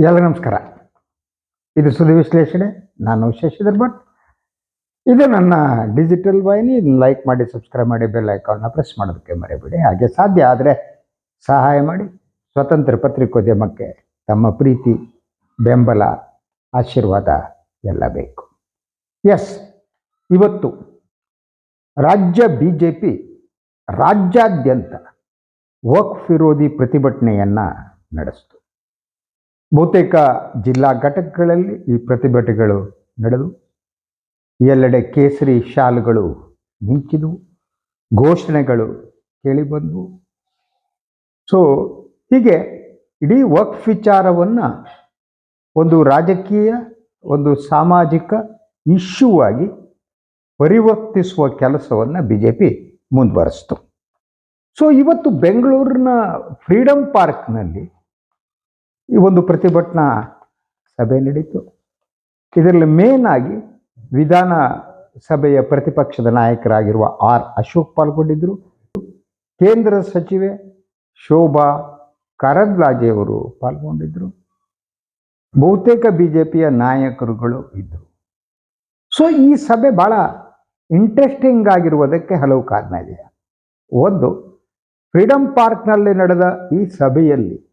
ಎಲ್ಲ ನಮಸ್ಕಾರ. ಇದು ಸುದ್ದಿ ವಿಶ್ಲೇಷಣೆ, ನಾನು ಶಶಿಧರ್ ಭಟ್ ಇದು ನನ್ನ ಡಿಜಿಟಲ್ ವಾಹಿನಿ ಲೈಕ್ ಮಾಡಿ ಸಬ್ಸ್ಕ್ರೈಬ್ ಮಾಡಿ ಬೆಲ್ ಐಕಾನ್ನ ಪ್ರೆಸ್ ಮಾಡೋದಕ್ಕೆ ಮರೆಯಬೇಡಿ. ಹಾಗೆ ಸಾಧ್ಯ ಆದರೆ ಸಹಾಯ ಮಾಡಿ. ಸ್ವತಂತ್ರ ಪತ್ರಿಕೋದ್ಯಮಕ್ಕೆ ತಮ್ಮ ಪ್ರೀತಿ, ಬೆಂಬಲ, ಆಶೀರ್ವಾದ ಎಲ್ಲ ಬೇಕು. ಎಸ್ ಇವತ್ತು ರಾಜ್ಯ ಬಿ ಜೆ ಪಿ ರಾಜ್ಯಾದ್ಯಂತ ವಕ್ಫ್ ವಿರೋಧಿ ಪ್ರತಿಭಟನೆಯನ್ನು ನಡೆಸಿತು. ಬಹುತೇಕ ಜಿಲ್ಲಾ ಘಟಕಗಳಲ್ಲಿ ಈ ಪ್ರತಿಭಟನೆಗಳು ನಡೆದು, ಎಲ್ಲೆಡೆ ಕೇಸರಿ ಶಾಲುಗಳು ಮಿಂಚಿದವು ಘೋಷಣೆಗಳು ಕೇಳಿಬಂದವು ಸೊ ಹೀಗೆ ಇಡೀ ವಕ್ಫ್ ವಿಚಾರವನ್ನು ಒಂದು ರಾಜಕೀಯ, ಒಂದು ಸಾಮಾಜಿಕ ಇಶ್ಯೂ ಆಗಿ ಪರಿವರ್ತಿಸುವ ಕೆಲಸವನ್ನು ಬಿ ಜೆ ಪಿ ಮುಂದುವರೆಸ್ತು. ಸೊ ಇವತ್ತು ಬೆಂಗಳೂರಿನ ಫ್ರೀಡಮ್ ಪಾರ್ಕ್ನಲ್ಲಿ ಈ ಒಂದು ಪ್ರತಿಭಟನಾ ಸಭೆ ನಡೀತು. ಇದರಲ್ಲಿ ಮೇನ್ ಆಗಿ ವಿಧಾನ ಸಭೆಯ ಪ್ರತಿಪಕ್ಷದ ನಾಯಕರಾಗಿರುವ ಆರ್ ಅಶೋಕ್ ಪಾಲ್ಗೊಂಡಿದ್ದರು. ಕೇಂದ್ರ ಸಚಿವೆ ಶೋಭಾ ಕರದ್ಲಾಜೆಯವರು ಪಾಲ್ಗೊಂಡಿದ್ದರು. ಬಹುತೇಕ ಬಿ ಜೆ ಪಿಯ ನಾಯಕರುಗಳು ಇದ್ದರು. ಸೊ ಈ ಸಭೆ ಭಾಳ ಇಂಟ್ರೆಸ್ಟಿಂಗ್ ಆಗಿರುವುದಕ್ಕೆ ಹಲವು ಕಾರಣ ಇದೆ. ಒಂದು ಫ್ರೀಡಮ್ ಪಾರ್ಕ್ನಲ್ಲಿ ನಡೆದ ಈ ಸಭೆಯಲ್ಲಿ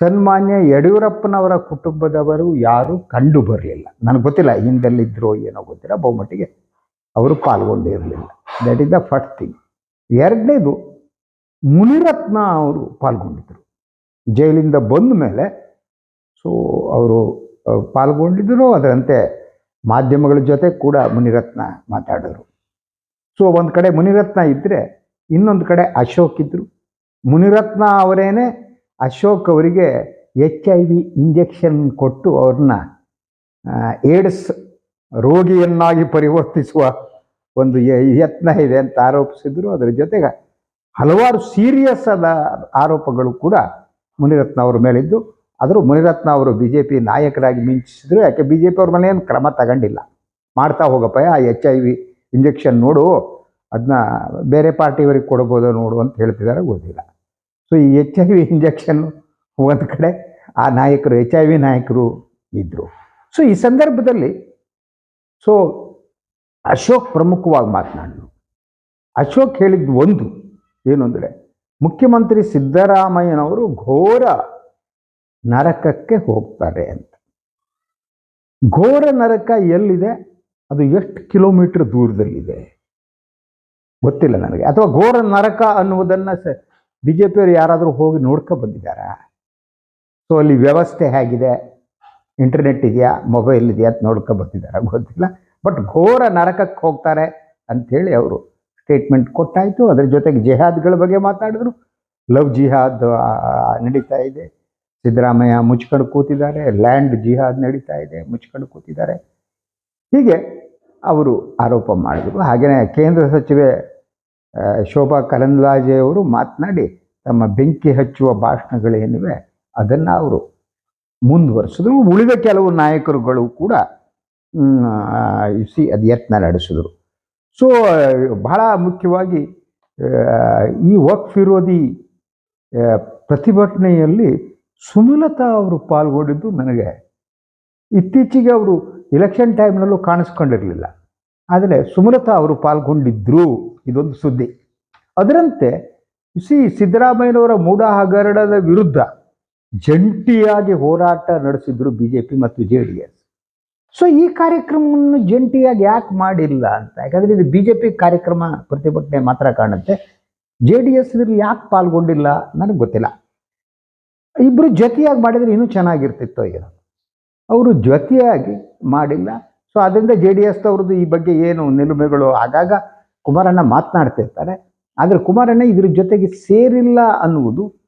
ಸನ್ಮಾನ್ಯ ಯಡಿಯೂರಪ್ಪನವರ ಕುಟುಂಬದವರು ಯಾರು ಕಂಡು ಬರಲಿಲ್ಲ. ನನಗೆ ಗೊತ್ತಿಲ್ಲ, ಹಿಂದೆಲ್ಲಿದ್ರೋ ಏನೋ ಗೊತ್ತಿಲ್ಲ, ಬಹುಮಟ್ಟಿಗೆ ಅವರು ಪಾಲ್ಗೊಂಡಿರಲಿಲ್ಲ. That is the first thing ಎರಡನೇದು, ಮುನಿರತ್ನ ಅವರು ಪಾಲ್ಗೊಂಡಿದ್ದರು ಜೈಲಿಂದ ಬಂದ ಮೇಲೆ ಸೊ ಅವರು ಪಾಲ್ಗೊಂಡಿದ್ದರು ಅದರಂತೆ ಮಾಧ್ಯಮಗಳ ಜೊತೆ ಕೂಡ ಮುನಿರತ್ನ ಮಾತಾಡೋರು. ಸೊ ಒಂದು ಕಡೆ ಮುನಿರತ್ನ ಇದ್ದರೆ ಇನ್ನೊಂದು ಕಡೆ ಅಶೋಕ್ ಇದ್ದರು ಮುನಿರತ್ನ ಅವರೇನೆ ಅಶೋಕ್ ಅವರಿಗೆ ಎಚ್ ಐ ವಿ ಇಂಜೆಕ್ಷನ್ ಕೊಟ್ಟು ಅವ್ರನ್ನ ಏಡ್ಸ್ ರೋಗಿಯನ್ನಾಗಿ ಪರಿವರ್ತಿಸುವ ಒಂದು ಯತ್ನ ಇದೆ ಅಂತ ಆರೋಪಿಸಿದ್ರು. ಅದರ ಜೊತೆಗೆ ಹಲವಾರು ಸೀರಿಯಸ್ ಆದ ಆರೋಪಗಳು ಕೂಡ ಮುನಿರತ್ನ ಅವರ ಮೇಲಿದ್ದು. ಆದರೂ ಮುನಿರತ್ನ ಅವರು ಬಿ ಜೆ ಪಿ ನಾಯಕರಾಗಿ ಮಿಂಚಿಸಿದ್ರು. ಯಾಕೆ? ಬಿ ಜೆ ಪಿ ಅವ್ರ ಏನು ಕ್ರಮ ತಗೊಂಡಿಲ್ಲ. ಮಾಡ್ತಾ ಹೋಗಪ್ಪ ಆ ಎಚ್ ಐ ವಿ ಇಂಜೆಕ್ಷನ್ ನೋಡು ಅದನ್ನ ಬೇರೆ ಪಾರ್ಟಿಯವರಿಗೆ ಕೊಡ್ಬೋದು ನೋಡು ಅಂತ ಹೇಳ್ತಿದ್ದಾರೆ. ಗೊತ್ತಿಲ್ಲ. ಸೊ ಈ ಎಚ್ ಐ ವಿ ಇಂಜೆಕ್ಷನ್ ಒಂದು ಕಡೆ ಆ ನಾಯಕರು ಎಚ್ ಐ ವಿ ನಾಯಕರು ಇದ್ದರು ಸೊ ಈ ಸಂದರ್ಭದಲ್ಲಿ ಸೊ ಅಶೋಕ್ ಪ್ರಮುಖವಾಗಿ ಮಾತನಾಡಿದ್ರು. ಅಶೋಕ್ ಹೇಳಿದ್ದು ಒಂದು, ಏನು ಅಂದರೆ, ಮುಖ್ಯಮಂತ್ರಿ ಸಿದ್ದರಾಮಯ್ಯನವರು ಘೋರ ನರಕಕ್ಕೆ ಹೋಗ್ತಾರೆ ಅಂತ. ಘೋರ ನರಕ ಎಲ್ಲಿದೆ? ಅದು ಎಷ್ಟು ಕಿಲೋಮೀಟರ್ ದೂರದಲ್ಲಿದೆ? ಗೊತ್ತಿಲ್ಲ ನನಗೆ. ಅಥವಾ ಘೋರ ನರಕ ಅನ್ನುವುದನ್ನು ಸ ಬಿ ಜೆ ಪಿಯವರು ಯಾರಾದರೂ ಹೋಗಿ ನೋಡ್ಕೊ ಬಂದಿದ್ದಾರಾ? ಸೊ ಅಲ್ಲಿ ವ್ಯವಸ್ಥೆ ಹೇಗಿದೆ? ಇಂಟರ್ನೆಟ್ ಇದೆಯಾ? ಮೊಬೈಲ್ ಇದೆಯಾ ಅಂತ ನೋಡ್ಕೊ ಬಂದಿದ್ದಾರೆ? ಗೊತ್ತಿಲ್ಲ. ಬಟ್ ಘೋರ ನರಕಕ್ಕೆ ಹೋಗ್ತಾರೆ ಅಂಥೇಳಿ ಅವರು ಸ್ಟೇಟ್ಮೆಂಟ್ ಕೊಟ್ಟಾಯಿತು. ಅದರ ಜೊತೆಗೆ ಜಿಹಾದ್ಗಳ ಬಗ್ಗೆ ಮಾತಾಡಿದ್ರು. ಲವ್ ಜಿಹಾದ್ ನಡೀತಾ ಇದೆ. ಸಿದ್ದರಾಮಯ್ಯ ಮುಚ್ಕೊಂಡು ಕೂತಿದ್ದಾರೆ. ಲ್ಯಾಂಡ್ ಜಿಹಾದ್ ನಡೀತಾ ಇದೆ. ಮುಚ್ಕೊಂಡು ಕೂತಿದ್ದಾರೆ. ಹೀಗೆ ಅವರು ಆರೋಪ ಮಾಡಿದರು. ಹಾಗೆಯೇ ಕೇಂದ್ರ ಸಚಿವೆ ಶೋಭಾ ಕರಂದ್ಲಾಜೆಯವರು ಮಾತನಾಡಿ, ತಮ್ಮ ಬೆಂಕಿ ಹಚ್ಚುವ ಭಾಷಣಗಳೇನಿವೆ, ಅದನ್ನು ಅವರು ಮುಂದುವರೆಸಿದ್ರು. ಉಳಿದ ಕೆಲವು ನಾಯಕರುಗಳು ಕೂಡ ಸಿ ಅದು ಯತ್ನ ನಡೆಸಿದರು. ಸೊ ಬಹಳ ಮುಖ್ಯವಾಗಿ ಈ ವಕ್ಫ್ ವಿರೋಧಿ ಪ್ರತಿಭಟನೆಯಲ್ಲಿ ಸುಮಲತಾ ಅವರು ಪಾಲ್ಗೊಂಡಿದ್ದು ನನಗೆ ಇತ್ತೀಚೆಗೆ ಅವರು ಇಲೆಕ್ಷನ್ ಟೈಮ್ನಲ್ಲೂ ಕಾಣಿಸ್ಕೊಂಡಿರಲಿಲ್ಲ. ಆದರೆ ಸುಮಲತಾ ಅವರು ಪಾಲ್ಗೊಂಡಿದ್ದರು ಇದೊಂದು ಸುದ್ದಿ. ಅದರಂತೆ ಸಿ ಸಿದ್ದರಾಮಯ್ಯನವರ ಮೂಢ ಹಗರಣದ ವಿರುದ್ಧ ಜಂಟಿಯಾಗಿ ಹೋರಾಟ ನಡೆಸಿದ್ರು ಬಿ ಜೆ ಪಿ ಮತ್ತು ಜೆ ಡಿ ಎಸ್ ಸೊ ಈ ಕಾರ್ಯಕ್ರಮವನ್ನು ಜಂಟಿಯಾಗಿ ಯಾಕೆ ಮಾಡಿಲ್ಲ ಅಂತ? ಯಾಕಂದರೆ ಇದು ಬಿ ಜೆ ಪಿ ಕಾರ್ಯಕ್ರಮ ಪ್ರತಿಭಟನೆ ಮಾತ್ರ ಕಾಣುತ್ತೆ. ಜೆ ಡಿ ಎಸ್ ಇದ್ರಲ್ಲಿ ಯಾಕೆ ಪಾಲ್ಗೊಂಡಿಲ್ಲ? ನನಗೆ ಗೊತ್ತಿಲ್ಲ. ಇಬ್ಬರು ಜೊತೆಯಾಗಿ ಮಾಡಿದರೆ ಇನ್ನೂ ಚೆನ್ನಾಗಿರ್ತಿತ್ತೋ ಏನೋ. ಅವರು ಜೊತೆಯಾಗಿ ಮಾಡಿಲ್ಲ. ಸೊ ಅದರಿಂದ ಜೆ ಡಿ ಈ ಬಗ್ಗೆ ಏನು ನಿಲುಮೆಗಳು ಆಗಾಗ ಕುಮಾರಣ್ಣ ಮಾತನಾಡ್ತಿರ್ತಾರೆ ಆದರೆ ಕುಮಾರಣ್ಣ ಇದ್ರ ಜೊತೆಗೆ ಸೇರಿಲ್ಲ ಅನ್ನುವುದು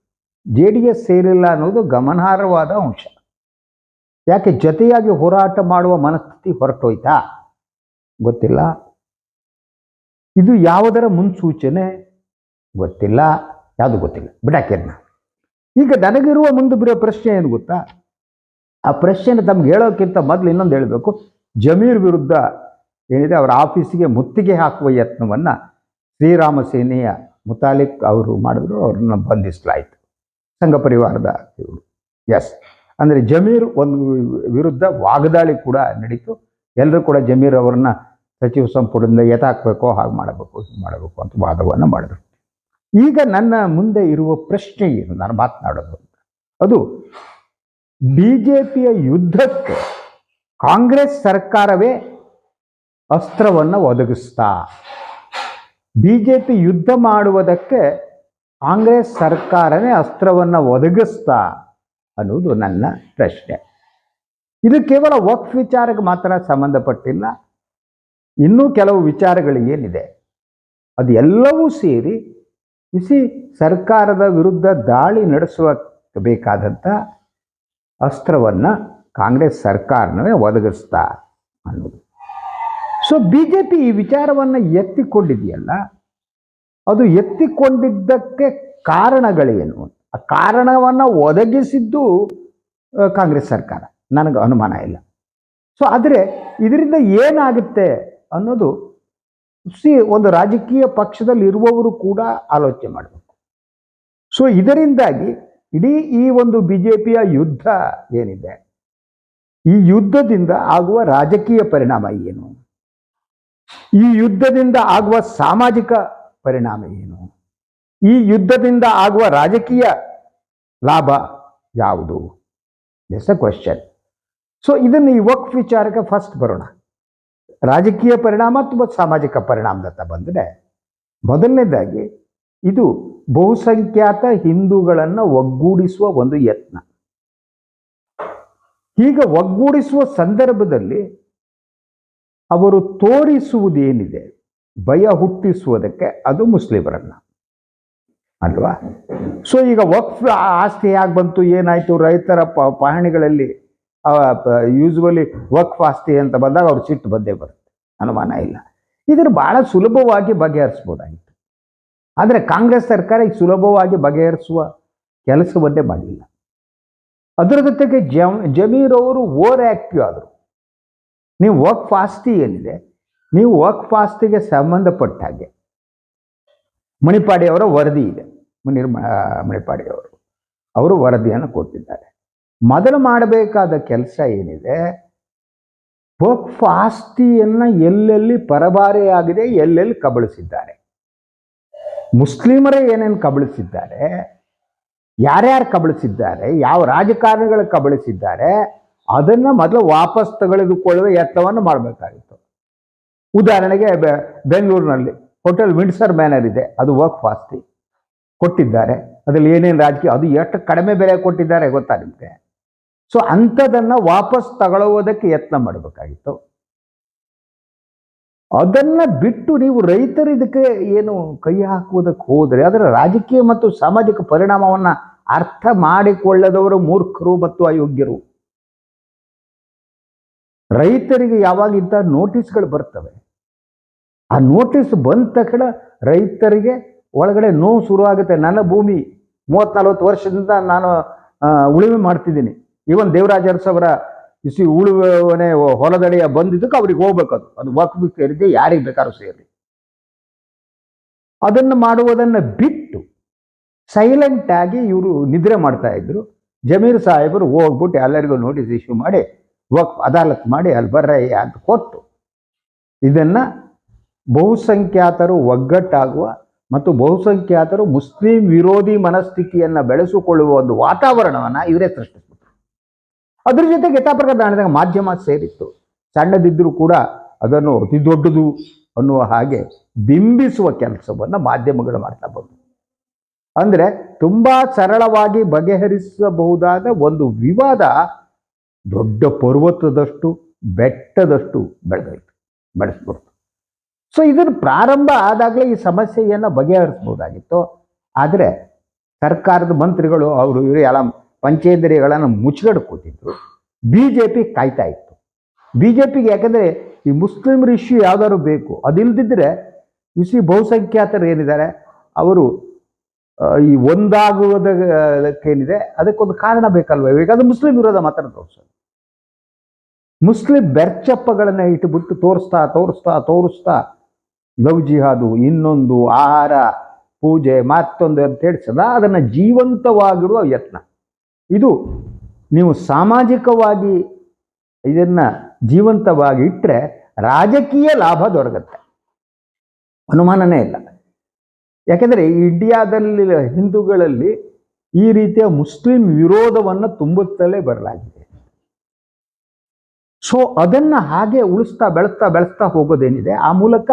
ಜೆ ಡಿ ಎಸ್ ಸೇರಿಲ್ಲ ಅನ್ನೋದು ಗಮನಾರ್ಹವಾದ ಅಂಶ. ಯಾಕೆ ಜೊತೆಯಾಗಿ ಹೋರಾಟ ಮಾಡುವ ಮನಸ್ಥಿತಿ ಹೊರಟೋಯ್ತಾ? ಗೊತ್ತಿಲ್ಲ. ಇದು ಯಾವುದರ ಮುನ್ಸೂಚನೆ? ಗೊತ್ತಿಲ್ಲ. ಯಾವುದು ಗೊತ್ತಿಲ್ಲ. ಬಿಡಾಕೆನ್ನ ಈಗ ನನಗಿರುವ ಮುಂದೆ ಬಿಡೋ ಪ್ರಶ್ನೆ ಏನು ಗೊತ್ತಾ? ಆ ಪ್ರಶ್ನೆ ತಮ್ಗೆ ಹೇಳೋಕ್ಕಿಂತ ಮೊದಲು ಇನ್ನೊಂದು ಹೇಳಬೇಕು. ಜಮೀರ್ ವಿರುದ್ಧ ಏನಿದೆ, ಅವರ ಆಫೀಸಿಗೆ ಮುತ್ತಿಗೆ ಹಾಕುವ ಯತ್ನವನ್ನು ಶ್ರೀರಾಮ ಸೇನೆಯ ಮುತಾಲಿಕ್ ಅವರು ಮಾಡಿದ್ರು, ಅವ್ರನ್ನ ಬಂಧಿಸಲಾಯಿತು. ಸಂಘ ಪರಿವಾರದ ಇವರು. ಎಸ್ ಅಂದರೆ ಜಮೀರ್ ಒಂದು ವಿರುದ್ಧ ವಾಗ್ದಾಳಿ ಕೂಡ ನಡೀತು. ಎಲ್ಲರೂ ಕೂಡ ಜಮೀರ್ ಅವರನ್ನ ಸಚಿವ ಸಂಪುಟದಿಂದ ಎತ್ತಾಕಬೇಕೋ, ಹಾಗೆ ಮಾಡಬೇಕು, ಹೀಗೆ ಮಾಡಬೇಕು ಅಂತ ವಾದವನ್ನು ಮಾಡಿದ್ರು. ಈಗ ನನ್ನ ಮುಂದೆ ಇರುವ ಪ್ರಶ್ನೆ ಏನು? ನಾನು ಮಾತನಾಡೋದು. ಅದು ಬಿ ಜೆ ಪಿಯ ಯುದ್ಧಕ್ಕೆ ಕಾಂಗ್ರೆಸ್ ಸರ್ಕಾರವೇ ಅಸ್ತ್ರವನ್ನು ಒದಗಿಸ್ತಾ ಬಿ ಜೆ ಪಿ ಯುದ್ಧ ಮಾಡುವುದಕ್ಕೆ ಕಾಂಗ್ರೆಸ್ ಸರ್ಕಾರನೇ ಅಸ್ತ್ರವನ್ನು ಒದಗಿಸ್ತಾ ಅನ್ನೋದು ನನ್ನ ಪ್ರಶ್ನೆ. ಇದು ಕೇವಲ ವಕ್ಫ್ ವಿಚಾರಕ್ಕೆ ಮಾತ್ರ ಸಂಬಂಧಪಟ್ಟಿಲ್ಲ, ಇನ್ನೂ ಕೆಲವು ವಿಚಾರಗಳು ಏನಿದೆ ಅದು ಎಲ್ಲವೂ ಸೇರಿ ಬಿಸಿ ಸರ್ಕಾರದ ವಿರುದ್ಧ ದಾಳಿ ನಡೆಸುವ ಬೇಕಾದಂಥ ಅಸ್ತ್ರವನ್ನು ಕಾಂಗ್ರೆಸ್ ಸರ್ಕಾರನವೇ ಒದಗಿಸ್ತಾ ಅನ್ನೋದು. ಸೊ ಬಿ ಜೆ ಪಿ ಈ ವಿಚಾರವನ್ನು ಎತ್ತಿಕೊಂಡಿದೆಯಲ್ಲ? ಅದು ಎತ್ತಿಕೊಂಡಿದ್ದಕ್ಕೆ ಕಾರಣಗಳೇನು? ಆ ಕಾರಣವನ್ನು ಒದಗಿಸಿದ್ದು ಕಾಂಗ್ರೆಸ್ ಸರ್ಕಾರ. ನನಗೆ ಅನುಮಾನ ಇಲ್ಲ. ಸೊ ಆದರೆ ಇದರಿಂದ ಏನಾಗುತ್ತೆ ಅನ್ನೋದು ಸಿ, ಒಂದು ರಾಜಕೀಯ ಪಕ್ಷದಲ್ಲಿ ಇರುವವರು ಕೂಡ ಆಲೋಚನೆ ಮಾಡಬೇಕು. ಸೊ ಇದರಿಂದಾಗಿ ಇಡೀ ಈ ಒಂದು ಬಿ ಜೆ ಪಿಯ ಯುದ್ಧ ಏನಿದೆ? ಈ ಯುದ್ಧದಿಂದ ಆಗುವ ರಾಜಕೀಯ ಪರಿಣಾಮ ಏನು? ಈ ಯುದ್ಧದಿಂದ ಆಗುವ ಸಾಮಾಜಿಕ ಪರಿಣಾಮ ಏನು? ಈ ಯುದ್ಧದಿಂದ ಆಗುವ ರಾಜಕೀಯ ಲಾಭ ಯಾವುದು? ಎಸ್ ಅ ಕ್ವಶನ್ ಸೊ ಇದನ್ನು ಈ ವಕ್ ವಿಚಾರಕ್ಕೆ ಫಸ್ಟ್ ಬರೋಣ. ರಾಜಕೀಯ ಪರಿಣಾಮ ಅಥವಾ ಸಾಮಾಜಿಕ ಪರಿಣಾಮದತ್ತ ಬಂದರೆ, ಮೊದಲನೇದಾಗಿ ಇದು ಬಹುಸಂಖ್ಯಾತ ಹಿಂದೂಗಳನ್ನು ಒಗ್ಗೂಡಿಸುವ ಒಂದು ಯತ್ನ. ಹೀಗೆ ಒಗ್ಗೂಡಿಸುವ ಸಂದರ್ಭದಲ್ಲಿ ಅವರು ತೋರಿಸುವುದೇನಿದೆ? ಭಯ ಹುಟ್ಟಿಸುವುದಕ್ಕೆ ಅದು ಮುಸ್ಲಿಮರನ್ನ. ಅಲ್ವಾ? ಸೊ ಈಗ ವಕ್ಫ್ ಆಸ್ತಿ ಯಾಕೆ ಬಂತು, ಏನಾಯಿತು? ರೈತರ ಪ, ಪಹಣಿಗಳಲ್ಲಿ ಯೂಸ್ವಲಿ ವಕ್ಫ್ ಆಸ್ತಿ ಅಂತ ಬಂದಾಗ ಅವ್ರು ಸಿಟ್ಟು ಬಂದೇ ಬರುತ್ತೆ. ಅನುಮಾನ ಇಲ್ಲ. ಇದನ್ನು ಬಹಳ ಸುಲಭವಾಗಿ ಬಗೆಹರಿಸ್ಬೋದಾಗಿತ್ತು. ಆದರೆ ಕಾಂಗ್ರೆಸ್ ಸರ್ಕಾರ ಈಗ ಸುಲಭವಾಗಿ ಬಗೆಹರಿಸುವ ಕೆಲಸವನ್ನೇ ಮಾಡಲಿಲ್ಲ ಅದರ ಜೊತೆಗೆ ಜಮ್, ಜಮೀರ್ ಅವರು ಓವರ್ ಆ್ಯಕ್ಟಿವ್ ಆದರು. ನೀವು ವರ್ಕ್ ಫಾಸ್ಟಿ ಏನಿದೆ, ನೀವು ವರ್ಕ್ ಫಾಸ್ಟಿಗೆ ಸಂಬಂಧಪಟ್ಟ ಹಾಗೆ. ಮಣಿಪಾಡಿಯವರ ವರದಿ ಇದೆ, ಮುನಿರ್ ಮಣಿಪಾಡಿಯವರು ಅವರು. ವರದಿಯನ್ನು ಕೊಟ್ಟಿದ್ದಾರೆ. ಮೊದಲು ಮಾಡಬೇಕಾದ ಕೆಲಸ ಏನಿದೆ ವರ್ಕ್ ಆಸ್ತಿಯನ್ನು ಎಲ್ಲೆಲ್ಲಿ ಪರಭಾರೆಯಾಗಿದೆ, ಎಲ್ಲೆಲ್ಲಿ ಕಬಳಿಸಿದ್ದಾರೆ. ಮುಸ್ಲಿಮರೇ ಏನೇನು ಕಬಳಿಸಿದ್ದಾರೆ ಯಾರ್ಯಾರು ಕಬಳಿಸಿದ್ದಾರೆ, ಯಾವ ರಾಜಕಾರಣಿಗಳು ಕಬಳಿಸಿದ್ದಾರೆ, ಅದನ್ನು ಮೊದಲು ವಾಪಸ್ ತೆಗೆದುಕೊಳ್ಳುವ ಯತ್ನವನ್ನು ಮಾಡಬೇಕಾಗಿತ್ತು. ಉದಾಹರಣೆಗೆ ಬೆಂಗಳೂರಿನಲ್ಲಿ ಹೋಟೆಲ್ ವಿಂಡ್ಸರ್ ಮ್ಯಾನರ್ ಇದೆ, ಅದು ವರ್ಕ್ ಫಾಸ್ತಿ ಕೊಟ್ಟಿದ್ದಾರೆ. ಅದರಲ್ಲಿ ಏನೇನು ರಾಜಕೀಯ, ಅದು ಎಷ್ಟು ಕಡಿಮೆ ಬೆಲೆ ಕೊಟ್ಟಿದ್ದಾರೆ ಗೊತ್ತಾ ನಿಮಗೆ? ಸೊ ಅಂಥದನ್ನು ವಾಪಸ್ ತಗೊಳ್ಳುವುದಕ್ಕೆ ಯತ್ನ ಮಾಡಬೇಕಾಗಿತ್ತು. ಅದನ್ನ ಬಿಟ್ಟು ನೀವು ರೈತರು ಇದಕ್ಕೆ ಏನು ಕೈ ಹಾಕುವುದಕ್ಕೆ ಹೋದರೆ ಅದರ ರಾಜಕೀಯ ಮತ್ತು ಸಾಮಾಜಿಕ ಪರಿಣಾಮವನ್ನು ಅರ್ಥ ಮಾಡಿಕೊಳ್ಳದವರು ಮೂರ್ಖರು ಮತ್ತು ಅಯೋಗ್ಯರು. ರೈತರಿಗೆ ಯಾವಾಗ ಇಂಥ ನೋಟಿಸ್ಗಳು ಬರ್ತವೆ. ಆ ನೋಟಿಸ್ ಬಂದ ತಕ್ಷಣ ರೈತರಿಗೆ ಒಳಗಡೆ ನೋವು ಶುರುವಾಗುತ್ತೆ ನನ್ನ ಭೂಮಿ ಮೂವತ್ತು ನಲ್ವತ್ತು ವರ್ಷದಿಂದ ನಾನು ಉಳುಮೆ ಮಾಡ್ತಿದ್ದೀನಿ. ಇವನ್ ದೇವರಾಜ ಅರಸ್ ಇಸಿ ಉಳುವನೆ ಹೊಲದಡಿಯ ಬಂದಿದ್ದಕ್ಕೆ ಅವ್ರಿಗೆ ಹೋಗ್ಬೇಕದು. ಅದು ಅದು ವಕ್ಫ್ ಸೇರಿದೆ ಯಾರಿಗೆ ಬೇಕಾದ್ರೂ ಸೇರಲಿ. ಅದನ್ನು ಮಾಡುವುದನ್ನು ಬಿಟ್ಟು ಸೈಲೆಂಟ್ ಆಗಿ ಇವರು ನಿದ್ರೆ ಮಾಡ್ತಾ ಇದ್ರು. ಜಮೀರ್ ಸಾಹೇಬರು ಹೋಗ್ಬಿಟ್ಟು ಎಲ್ಲರಿಗೂ ನೋಟಿಸ್ ಇಶ್ಯೂ ಮಾಡಿ ವಕ್ಫ್ ಅದಾಲತ್ ಮಾಡಿ, ಅಲ್ಲಿ ಬರ್ರಯ್ಯ ಅಂತ ಕೊಟ್ಟು, ಇದನ್ನ ಬಹುಸಂಖ್ಯಾತರು ಒಗ್ಗಟ್ಟಾಗುವ ಮತ್ತು ಬಹುಸಂಖ್ಯಾತರು ಮುಸ್ಲಿಂ ವಿರೋಧಿ ಮನಸ್ಥಿತಿಯನ್ನು ಬೆಳೆಸಿಕೊಳ್ಳುವ ಒಂದು ವಾತಾವರಣವನ್ನು ಇವರೇ ಸೃಷ್ಟಿಸಿದ್ರು ಅದ್ರ ಜೊತೆ ಯಥಾಪ್ರಕಾರ ಮಾಧ್ಯಮ ಸೇರಿತ್ತು. ಸಣ್ಣದಿದ್ದರೂ ಕೂಡ ಅದನ್ನು ಅತಿ ದೊಡ್ಡದು ಅನ್ನುವ ಹಾಗೆ ಬಿಂಬಿಸುವ ಕೆಲಸವನ್ನು ಮಾಧ್ಯಮಗಳು ಮಾಡ್ತಾ ಬಂದವು ಅಂದರೆ ತುಂಬ ಸರಳವಾಗಿ ಬಗೆಹರಿಸಬಹುದಾದ ಒಂದು ವಿವಾದ ದೊಡ್ಡ ಪರ್ವತದಷ್ಟು, ಬೆಟ್ಟದಷ್ಟು ಬೆಳೆದೋಯ್ತು, ಬೆಳೆಸ್ಬಿಡ್ತು. ಸೊ ಇದನ್ನು ಪ್ರಾರಂಭ ಆದಾಗಲೇ ಈ ಸಮಸ್ಯೆಯನ್ನು ಬಗೆಹರಿಸ್ಬೋದಾಗಿತ್ತು ಆದರೆ ಸರ್ಕಾರದ ಮಂತ್ರಿಗಳು ಅವರು, ಇವರು ಎಲ್ಲ ಪಂಚೇಂದ್ರಿಯಗಳನ್ನು ಮುಚ್ಚಗಡೆ ಕೂತಿದ್ರು ಬಿ ಜೆ ಪಿ ಕಾಯ್ತಾ ಇತ್ತು. ಬಿ ಜೆ ಪಿಗೆ ಯಾಕಂದರೆ ಈ ಮುಸ್ಲಿಮರ ಇಶ್ಯೂ ಯಾವ್ದಾದ್ರು ಬೇಕು ಅದಿಲ್ಲದಿದ್ದರೆ ಇಸಿ ಬಹುಸಂಖ್ಯಾತರು ಏನಿದ್ದಾರೆ, ಅವರು ಈ ಒಂದಾಗುವುದಕ್ಕೇನಿದೆ ಅದಕ್ಕೊಂದು ಕಾರಣ ಬೇಕಲ್ವ? ಅದು ಮುಸ್ಲಿಂ ವಿರೋಧ ಮಾತ್ರ ತೋರಿಸೋದು. ಮುಸ್ಲಿಂ ಬೆರ್ಚಪ್ಪಗಳನ್ನು ಇಟ್ಟುಬಿಟ್ಟು ತೋರಿಸ್ತಾ ತೋರಿಸ್ತಾ ತೋರಿಸ್ತಾ, ಲವ್ ಜಿಹಾದು, ಇನ್ನೊಂದು, ಆಹಾರ, ಪೂಜೆ, ಮತ್ತೊಂದು ಅಂತೇಳಿ ಸದಾ ಅದನ್ನು ಜೀವಂತವಾಗಿಡುವ ಯತ್ನ. ಇದು ನೀವು ಸಾಮಾಜಿಕವಾಗಿ ಇದನ್ನ ಜೀವಂತವಾಗಿ ಇಟ್ಟರೆ ರಾಜಕೀಯ ಲಾಭ ದೊರಕುತ್ತೆ. ಅನುಮಾನನೇ ಇಲ್ಲ. ಯಾಕೆಂದರೆ ಇಂಡಿಯಾದಲ್ಲಿ, ಹಿಂದೂಗಳಲ್ಲಿ ಈ ರೀತಿಯ ಮುಸ್ಲಿಂ ವಿರೋಧವನ್ನು ತುಂಬುತ್ತಲೇ ಬರಲಾಗಿದೆ. ಸೊ ಅದನ್ನು ಹಾಗೆ ಉಳಿಸ್ತಾ, ಬೆಳೆಸ್ತಾ ಬೆಳೆಸ್ತಾ ಹೋಗೋದೇನಿದೆ? ಆ ಮೂಲಕ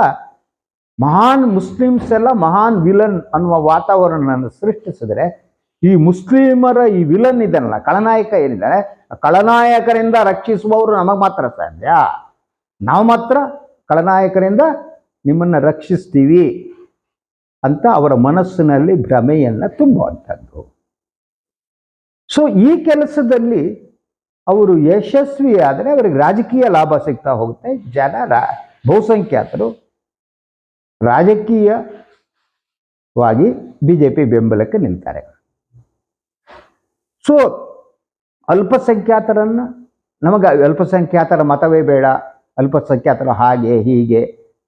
ಮಹಾನ್ ಮುಸ್ಲಿಮ್ಸ್ ಎಲ್ಲ ಮಹಾನ್ ವಿಲನ್ ಅನ್ನುವ ವಾತಾವರಣವನ್ನು ಸೃಷ್ಟಿಸಿದ್ರೆ ಈ ಮುಸ್ಲಿಮರ ಈ ವಿಲನ್ ಇದನ್ನಲ್ಲ ಖಳನಾಯಕ ಏನಿದ್ದಾರೆ? ಖಳನಾಯಕರಿಂದ ರಕ್ಷಿಸುವವರು ನಮಗೆ ಮಾತ್ರ ಸಾಧ್ಯ. ನಾವು ಮಾತ್ರ ಖಳನಾಯಕರಿಂದ ನಿಮ್ಮನ್ನು ರಕ್ಷಿಸ್ತೀವಿ ಅಂತ ಅವರ ಮನಸ್ಸಿನಲ್ಲಿ ಭ್ರಮೆಯನ್ನು ತುಂಬುವಂಥದ್ದು. ಸೊ ಈ ಕೆಲಸದಲ್ಲಿ ಅವರು ಯಶಸ್ವಿ ಆದರೆ ಅವರಿಗೆ ರಾಜಕೀಯ ಲಾಭ ಸಿಗ್ತಾ ಹೋಗುತ್ತೆ ಜನ, ರಾ- ಬಹುಸಂಖ್ಯಾತರು. ರಾಜಕೀಯವಾಗಿ ಬಿ ಜೆ ಪಿ ಬೆಂಬಲಕ್ಕೆ ನಿಲ್ತಾರೆ. ಸೊ ಅಲ್ಪಸಂಖ್ಯಾತರನ್ನು ನಮಗೆ ಅಲ್ಪಸಂಖ್ಯಾತರ ಮತವೇ ಬೇಡ. ಅಲ್ಪಸಂಖ್ಯಾತರು ಹಾಗೆ, ಹೀಗೆ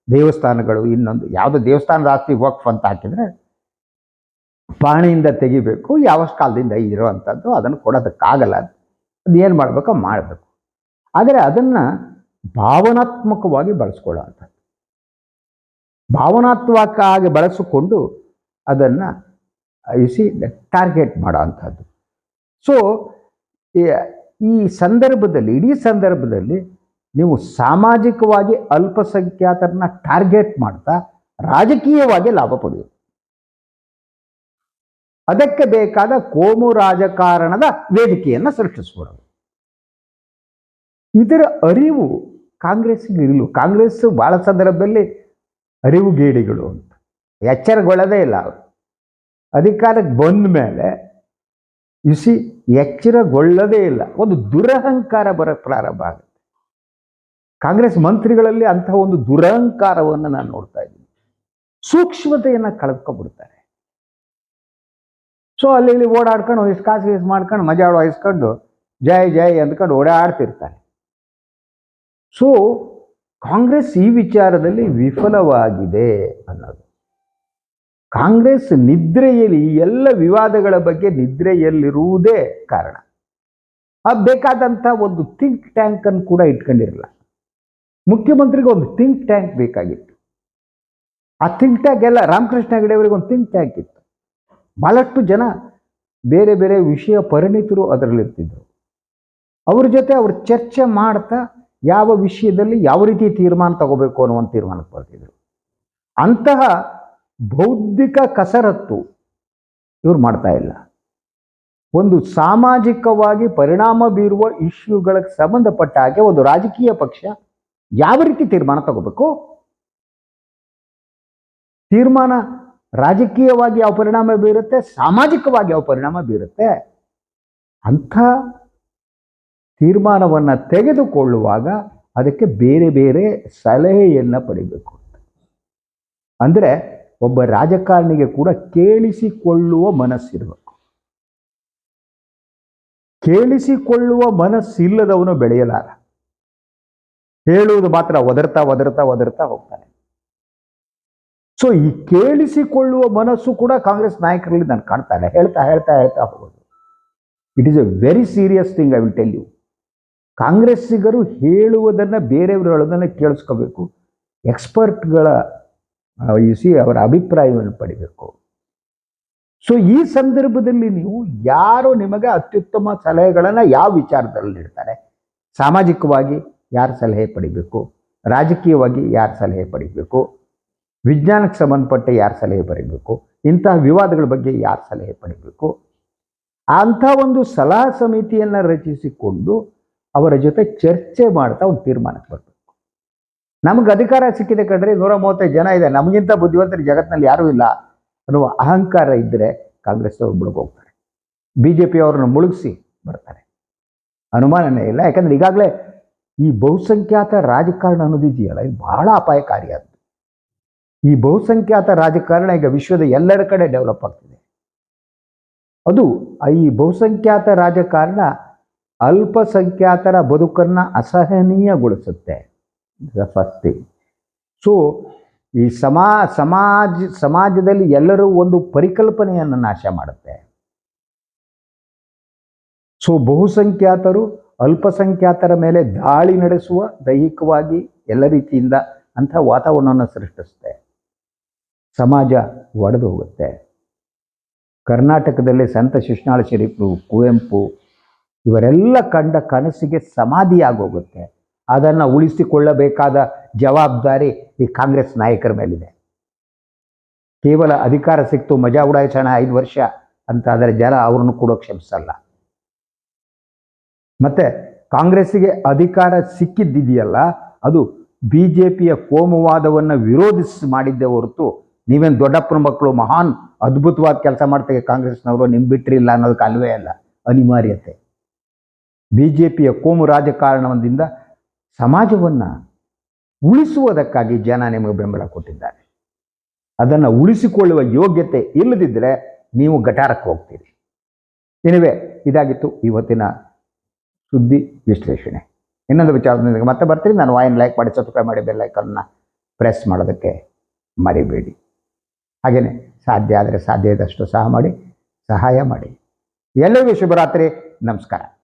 ದೇವಸ್ಥಾನಗಳು ಇನ್ನೊಂದು. ಯಾವುದೋ ದೇವಸ್ಥಾನದ ಆಸ್ತಿ ವಕ್ಫ್ ಅಂತ ಹಾಕಿದರೆ ಪಾಣಿಯಿಂದ ತೆಗಿಬೇಕು ಯಾವ ಕಾಲದಿಂದ ಇರುವಂಥದ್ದು ಅದನ್ನು ಕೊಡೋದಕ್ಕಾಗಲ್ಲ. ಅದು ಏನು ಮಾಡಬೇಕೋ? ಮಾಡಬೇಕು. ಆದರೆ ಅದನ್ನು ಭಾವನಾತ್ಮಕವಾಗಿ ಬಳಸ್ಕೊಳ್ಳೋ ಅಂಥದ್ದು ಭಾವನಾತ್ಮಕವಾಗಿ ಬಳಸಿಕೊಂಡು ಅದನ್ನು ಇಸಿ ಟಾರ್ಗೆಟ್ ಮಾಡೋ ಅಂಥದ್ದು ಸೊ ಈ ಸಂದರ್ಭದಲ್ಲಿ, ಇಡೀ ಸಂದರ್ಭದಲ್ಲಿ ನೀವು ಸಾಮಾಜಿಕವಾಗಿ ಅಲ್ಪಸಂಖ್ಯಾತರನ್ನ ಟಾರ್ಗೆಟ್ ಮಾಡ್ತಾ ರಾಜಕೀಯವಾಗಿ ಲಾಭ ಪಡೆಯೋದು. ಅದಕ್ಕೆ ಬೇಕಾದ ಕೋಮು ರಾಜಕಾರಣದ ವೇದಿಕೆಯನ್ನು ಸೃಷ್ಟಿಸ್ಬಿಡೋದು. ಇದರ ಅರಿವು ಕಾಂಗ್ರೆಸ್ಸಿಗೆ ಇರಲು, ಕಾಂಗ್ರೆಸ್ ಭಾಳ ಸಂದರ್ಭದಲ್ಲಿ ಅರಿವುಗೇಡಿಗಳು ಅಂತ. ಎಚ್ಚರಗೊಳ್ಳೋದೇ ಇಲ್ಲ ಅವರು. ಅಧಿಕಾರಕ್ಕೆ ಬಂದ ಮೇಲೆ ಇಸಿ ಎಚ್ಚರಗೊಳ್ಳದೇ ಇಲ್ಲ. ಒಂದು ದುರಹಂಕಾರ ಬರ ಪ್ರಾರಂಭ ಆಗುತ್ತೆ. ಕಾಂಗ್ರೆಸ್ ಮಂತ್ರಿಗಳಲ್ಲಿ ಅಂತಹ ಒಂದು ದುರಹಂಕಾರವನ್ನು ನಾನು ನೋಡ್ತಾ ಇದ್ದೀನಿ. ಸೂಕ್ಷ್ಮತೆಯನ್ನು ಕಳೆದ್ಕೊಂಡ್ಬಿಡ್ತಾರೆ ಸೊ ಅಲ್ಲಿ ಇಲ್ಲಿ ಓಡಾಡ್ಕೊಂಡು ಇಷ್ಟು ಕಾಸು ಗೀಸು ಮಾಡ್ಕೊಂಡು, ಮಜಾ ವಹಿಸ್ಕೊಂಡು ಜೈ ಜೈ ಅಂದ್ಕೊಂಡು ಓಡಾಡ್ತಿರ್ತಾರೆ. ಸೊ ಕಾಂಗ್ರೆಸ್ ಈ ವಿಚಾರದಲ್ಲಿ ವಿಫಲವಾಗಿದೆ ಅನ್ನೋದು. ಕಾಂಗ್ರೆಸ್ ನಿದ್ರೆಯಲ್ಲಿ ಎಲ್ಲ ವಿವಾದಗಳ ಬಗ್ಗೆ ನಿದ್ರೆಯಲ್ಲಿರುವುದೇ ಕಾರಣ. ಆ ಬೇಕಾದಂಥ ಒಂದು ಥಿಂಕ್ ಟ್ಯಾಂಕ್ ಅನ್ನು ಕೂಡ ಇಟ್ಕೊಂಡಿರಲ್ಲ. ಮುಖ್ಯಮಂತ್ರಿಗೆ ಒಂದು ಥಿಂಕ್ ಟ್ಯಾಂಕ್ ಬೇಕಾಗಿತ್ತು. ಆ ಥಿಂಕ್ ಟ್ಯಾಂಕ್ ಎಲ್ಲ ರಾಮಕೃಷ್ಣ ಹೆಗಡೆ ಅವರಿಗೆ ಒಂದು ಥಿಂಕ್ ಟ್ಯಾಂಕ್ ಇತ್ತು. ಬಹಳಷ್ಟು ಜನ ಬೇರೆ ಬೇರೆ ವಿಷಯ ಪರಿಣಿತರು ಅದರಲ್ಲಿರ್ತಿದ್ರು. ಅವ್ರ ಜೊತೆ ಅವ್ರು ಚರ್ಚೆ ಮಾಡ್ತಾ ಯಾವ ವಿಷಯದಲ್ಲಿ ಯಾವ ರೀತಿ ತೀರ್ಮಾನ ತಗೋಬೇಕು ಅನ್ನುವಂಥ ತೀರ್ಮಾನಕ್ಕೆ ಬರ್ತಿದ್ರು. ಅಂತಹ ಬೌದ್ಧಿಕ ಕಸರತ್ತು ಇವ್ರು ಮಾಡ್ತಾ ಇಲ್ಲ. ಒಂದು ಸಾಮಾಜಿಕವಾಗಿ ಪರಿಣಾಮ ಬೀರುವ ಇಶ್ಯೂಗಳಿಗೆ ಸಂಬಂಧಪಟ್ಟ ಹಾಗೆ ಒಂದು ರಾಜಕೀಯ ಪಕ್ಷ ಯಾವ ರೀತಿ ತೀರ್ಮಾನ ತಗೋಬೇಕು? ತೀರ್ಮಾನ ರಾಜಕೀಯವಾಗಿ ಯಾವ ಪರಿಣಾಮ ಬೀರುತ್ತೆ? ಸಾಮಾಜಿಕವಾಗಿ ಯಾವ ಪರಿಣಾಮ ಬೀರುತ್ತೆ? ಅಂಥ ತೀರ್ಮಾನವನ್ನು ತೆಗೆದುಕೊಳ್ಳುವಾಗ ಅದಕ್ಕೆ ಬೇರೆ ಬೇರೆ ಸಲಹೆಯನ್ನು ಪಡಿಬೇಕು ಅಂದರೆ ಒಬ್ಬ ರಾಜಕಾರಣಿಗೆ ಕೂಡ ಕೇಳಿಸಿಕೊಳ್ಳುವ ಮನಸ್ಸಿರಬೇಕು. ಕೇಳಿಸಿಕೊಳ್ಳುವ ಮನಸ್ಸಿಲ್ಲದವನು ಬೆಳೆಯಲಾರ. ಹೇಳುವುದು ಮಾತ್ರ ಒದರ್ತಾ ಒದರ್ತಾ ಒದರ್ತಾ ಹೋಗ್ತಾನೆ. ಸೊ ಈ ಕೇಳಿಸಿಕೊಳ್ಳುವ ಮನಸ್ಸು ಕೂಡ ಕಾಂಗ್ರೆಸ್ ನಾಯಕರಲ್ಲಿ ನಾನು ಕಾಣ್ತಾನೆ. ಹೇಳ್ತಾ ಹೇಳ್ತಾ ಹೇಳ್ತಾ ಹೋಗೋದು. It is a very serious thing I will tell you ಕಾಂಗ್ರೆಸ್ಸಿಗರು ಹೇಳುವುದನ್ನು ಬೇರೆಯವರು ಹೇಳೋದನ್ನು ಕೇಳಿಸ್ಕೋಬೇಕು. ಎಕ್ಸ್ಪರ್ಟ್ಗಳ ಇಸಿ ಅವರ ಅಭಿಪ್ರಾಯವನ್ನು ಪಡಿಬೇಕು. ಸೊ ಈ ಸಂದರ್ಭದಲ್ಲಿ ನೀವು ಯಾರು ನಿಮಗೆ ಅತ್ಯುತ್ತಮ ಸಲಹೆಗಳನ್ನು ಯಾವ ವಿಚಾರದಲ್ಲಿ ನೀಡ್ತಾರೆ? ಸಾಮಾಜಿಕವಾಗಿ ಯಾರು ಸಲಹೆ ಪಡಿಬೇಕು? ರಾಜಕೀಯವಾಗಿ ಯಾರು ಸಲಹೆ ಪಡಿಬೇಕು? ವಿಜ್ಞಾನಕ್ಕೆ ಸಂಬಂಧಪಟ್ಟ ಯಾರು ಸಲಹೆ ಪಡಿಬೇಕು? ಇಂತಹ ವಿವಾದಗಳ ಬಗ್ಗೆ ಯಾರು ಸಲಹೆ ಪಡಿಬೇಕು? ಅಂಥ ಒಂದು ಸಲಹಾ ಸಮಿತಿಯನ್ನು ರಚಿಸಿಕೊಂಡು ಅವರ ಜೊತೆ ಚರ್ಚೆ ಮಾಡ್ತಾ ಒಂದು ತೀರ್ಮಾನಕ್ಕೆ ಬರಬೇಕು. ನಮಗೆ ಅಧಿಕಾರ ಸಿಕ್ಕಿದೆ ಕಂಡ್ರೆ ನೂರ ಮೂವತ್ತೈದು ಜನ ಇದೆ. ನಮಗಿಂತ ಬುದ್ಧಿವಂತರು ಜಗತ್ತಿನಲ್ಲಿ ಯಾರೂ ಇಲ್ಲ ಅನ್ನುವ ಅಹಂಕಾರ ಇದ್ದರೆ ಕಾಂಗ್ರೆಸ್ ಅವರು ಮುಳುಗೋಗ್ತಾರೆ ಬಿ ಜೆ ಪಿ ಅವ್ರನ್ನ ಮುಳುಗಿಸಿ ಬರ್ತಾರೆ. ಅನುಮಾನನೇ ಇಲ್ಲ. ಯಾಕಂದರೆ ಈಗಾಗಲೇ ಈ ಬಹುಸಂಖ್ಯಾತ ರಾಜಕಾರಣ ಅನ್ನೋದು ಇದೆಯಲ್ಲ, ಇದು ಬಹಳ ಅಪಾಯಕಾರಿಯಾದ್ದು ಈ ಬಹುಸಂಖ್ಯಾತ ರಾಜಕಾರಣ ಈಗ ವಿಶ್ವದ ಎಲ್ಲೆಡೆ ಕಡೆ ಡೆವಲಪ್ ಆಗ್ತಿದೆ. ಅದು ಈ ಬಹುಸಂಖ್ಯಾತ ರಾಜಕಾರಣ ಅಲ್ಪಸಂಖ್ಯಾತರ ಬದುಕನ್ನು ಅಸಹನೀಯಗೊಳಿಸುತ್ತೆ. ಫಸ್ಟ್ ಥಿಂಗ್ ಸೊ ಈ ಸಮಾ, ಸಮಾಜ, ಸಮಾಜದಲ್ಲಿ ಎಲ್ಲರೂ ಒಂದು ಪರಿಕಲ್ಪನೆಯನ್ನು ನಾಶ ಮಾಡುತ್ತೆ. ಸೊ ಬಹುಸಂಖ್ಯಾತರು ಅಲ್ಪಸಂಖ್ಯಾತರ ಮೇಲೆ ದಾಳಿ ನಡೆಸುವ ದೈಹಿಕವಾಗಿ ಎಲ್ಲ ರೀತಿಯಿಂದ ಅಂಥ ವಾತಾವರಣವನ್ನು ಸೃಷ್ಟಿಸುತ್ತೆ. ಸಮಾಜ ಒಡೆದು ಹೋಗುತ್ತೆ. ಕರ್ನಾಟಕದಲ್ಲಿ ಸಂತ ಶಿಶ್ನಾಳ ಶರೀಫರು, ಕುವೆಂಪು, ಇವರೆಲ್ಲ ಕಂಡ ಕನಸಿಗೆ ಸಮಾಧಿಯಾಗೋಗುತ್ತೆ. ಅದನ್ನು ಉಳಿಸಿಕೊಳ್ಳಬೇಕಾದ ಜವಾಬ್ದಾರಿ ಈ ಕಾಂಗ್ರೆಸ್ ನಾಯಕರ ಮೇಲಿದೆ. ಕೇವಲ ಅಧಿಕಾರ ಸಿಕ್ತು ಮಜಾ ಉಡಾಯಿಸೋಣ ಐದು ವರ್ಷ ಅಂತ ಆದರೆ ಜನ ಅವ್ರನ್ನು ಕೂಡ ಕ್ಷಮಿಸಲ್ಲ. ಮತ್ತೆ ಕಾಂಗ್ರೆಸ್ಸಿಗೆ ಅಧಿಕಾರ ಸಿಕ್ಕಿದ್ದಿದೆಯಲ್ಲ, ಅದು ಬಿ ಜೆ ಪಿಯ ಕೋಮುವಾದವನ್ನು ವಿರೋಧಿಸಿ ಮಾಡಿದ್ದೆ ಹೊರತು ನೀವೇನು ದೊಡ್ಡಪ್ಪನ ಮಕ್ಕಳು ಮಹಾನ್ ಅದ್ಭುತವಾದ ಕೆಲಸ ಮಾಡ್ತಾರೆ ಕಾಂಗ್ರೆಸ್ನವರು, ನಿಮ್ ಬಿಟ್ರಿಲ್ಲ ಅನ್ನೋದಕ್ಕೆ ಅಲ್ವೇ ಅಲ್ಲ ಅನಿವಾರ್ಯತೆ. ಬಿ ಜೆ ಪಿಯ ಕೋಮು ರಾಜಕಾರಣದಿಂದ ಸಮಾಜವನ್ನು ಉಳಿಸುವುದಕ್ಕಾಗಿ ಜನ ನಿಮಗೆ ಬೆಂಬಲ ಕೊಟ್ಟಿದ್ದಾರೆ. ಅದನ್ನು ಉಳಿಸಿಕೊಳ್ಳುವ ಯೋಗ್ಯತೆ ಇಲ್ಲದಿದ್ದರೆ ನೀವು ಗಟಾರಕ್ಕೆ ಹೋಗ್ತೀರಿ. ಏನಿವೆ ಇದಾಗಿತ್ತು ಇವತ್ತಿನ ಸುದ್ದಿ ವಿಶ್ಲೇಷಣೆ. ಇನ್ನೊಂದು ವಿಚಾರದಿಂದ ಮತ್ತೆ ಬರ್ತೀನಿ. ನಾನು ವಾಯಿನ್ ಲೈಕ್ ಮಾಡಿ ಸಬ್ಸ್ಕ್ರೈಬ್ ಮಾಡಿ ಬೆಲ್ ಐಕನ್ನ ಪ್ರೆಸ್ ಮಾಡೋದಕ್ಕೆ ಮರಿಬೇಡಿ. ಹಾಗೆಯೇ ಸಾಧ್ಯ ಆದರೆ ಸಾಧ್ಯ ಇದ್ದಷ್ಟು ಸಹ ಮಾಡಿ, ಸಹಾಯ ಮಾಡಿ. ಎಲ್ಲರಿಗೂ ಶುಭರಾತ್ರಿ. ನಮಸ್ಕಾರ.